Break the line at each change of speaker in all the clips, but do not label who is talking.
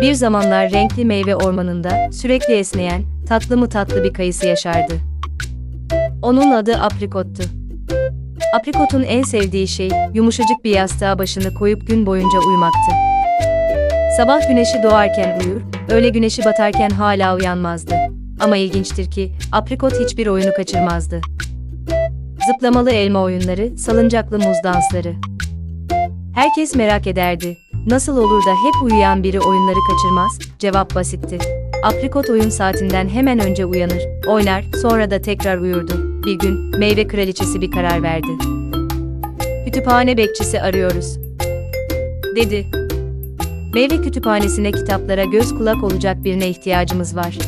Bir zamanlar renkli meyve ormanında sürekli esneyen, tatlı mı tatlı bir kayısı yaşardı. Onun adı aprikottu. Aprikotun en sevdiği şey yumuşacık bir yastığa başını koyup gün boyunca uyumaktı. Sabah güneşi doğarken uyur, öğle güneşi batarken hala uyanmazdı. Ama ilginçtir ki aprikot hiçbir oyunu kaçırmazdı. Zıplamalı elma oyunları, salıncaklı muz dansları. Herkes merak ederdi. Nasıl olur da hep uyuyan biri oyunları kaçırmaz? Cevap basitti. Aprikot oyun saatinden hemen önce uyanır, oynar, sonra da tekrar uyurdu. Bir gün meyve kraliçesi bir karar verdi. Kütüphane bekçisi arıyoruz. Dedi. Meyve kütüphanesine kitaplara göz kulak olacak birine ihtiyacımız var.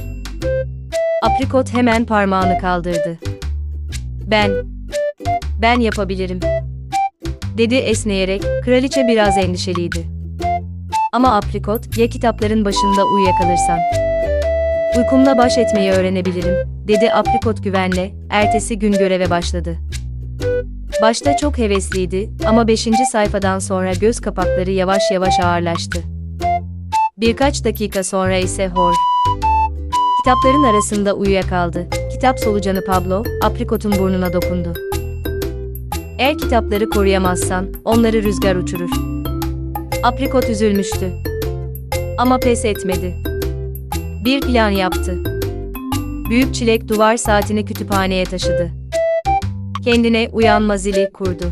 Aprikot hemen parmağını kaldırdı. Ben. Ben yapabilirim. Dedi esneyerek, kraliçe biraz endişeliydi. Ama aprikot, ya kitapların başında uyuyakalırsam? Uykumla baş etmeyi öğrenebilirim, dedi aprikot güvenle, ertesi gün göreve başladı. Başta çok hevesliydi ama 5. sayfadan sonra göz kapakları yavaş yavaş ağırlaştı. Birkaç dakika sonra ise hor. Kitapların arasında uyuyakaldı. Kitap solucanı Pablo, aprikotun burnuna dokundu. Eğer kitapları koruyamazsan, onları rüzgar uçurur. Aprikot üzülmüştü. Ama pes etmedi. Bir plan yaptı. Büyük çilek duvar saatini kütüphaneye taşıdı. Kendine uyanma zili kurdu.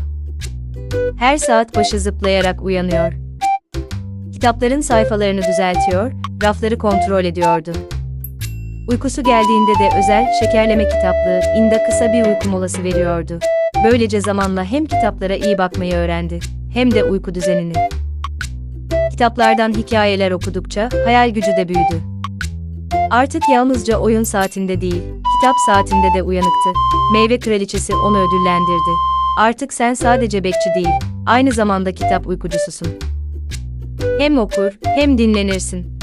Her saat başı zıplayarak uyanıyor. Kitapların sayfalarını düzeltiyor, rafları kontrol ediyordu. Uykusu geldiğinde de özel şekerleme kitaplığı, inde kısa bir uyku molası veriyordu. Böylece zamanla hem kitaplara iyi bakmayı öğrendi, hem de uyku düzenini. Kitaplardan hikayeler okudukça hayal gücü de büyüdü. Artık yalnızca oyun saatinde değil, kitap saatinde de uyanıktı. Meyve kraliçesi onu ödüllendirdi. Artık sen sadece bekçi değil, aynı zamanda kitap uykucususun. Hem okur, hem dinlenirsin.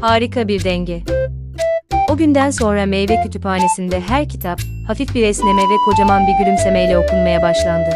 Harika bir denge. O günden sonra meyve kütüphanesinde her kitap, hafif bir esneme ve kocaman bir gülümsemeyle okunmaya başlandı.